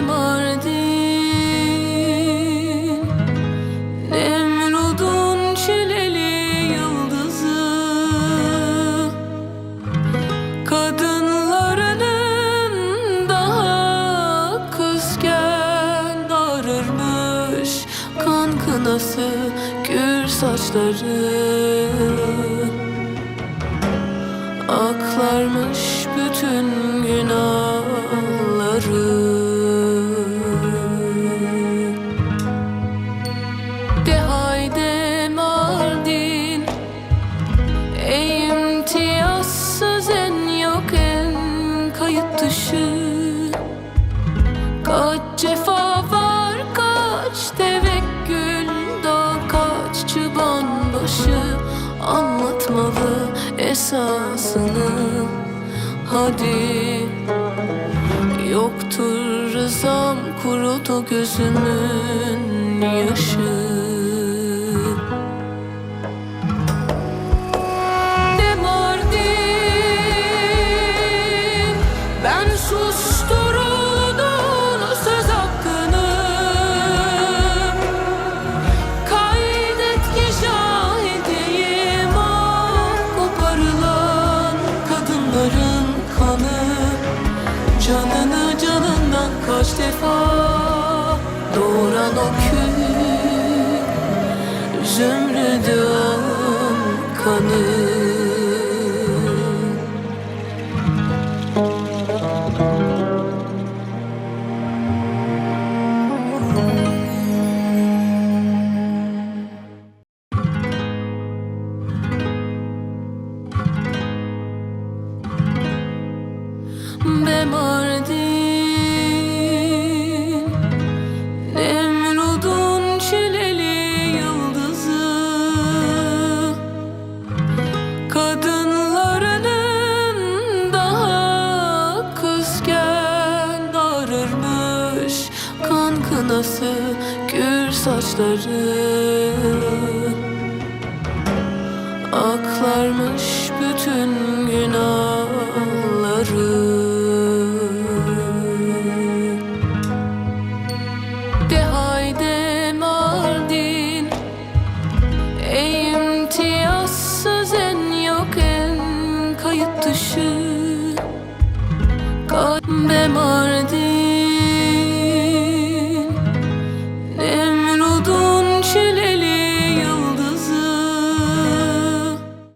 Mardin Nemrud'un çileli yıldızı. Kadınlarının daha kızken ağrırmış Kan kınası gür saçları. Aklarmış bütün Kaç cefa var kaç tevekkül da kaç çıban başı Anlatmalı esasını. Hadi Yoktur rızam kurudu gözümün yaşı Canını canından kaç defa Doğuran o kül Zümrüdün kanı. Be yarası Gür saçları? Aklarmış bütün günahları. De Mardin Ey imtiyazsız en yok en kayıt dışı. Kalbe Mardin.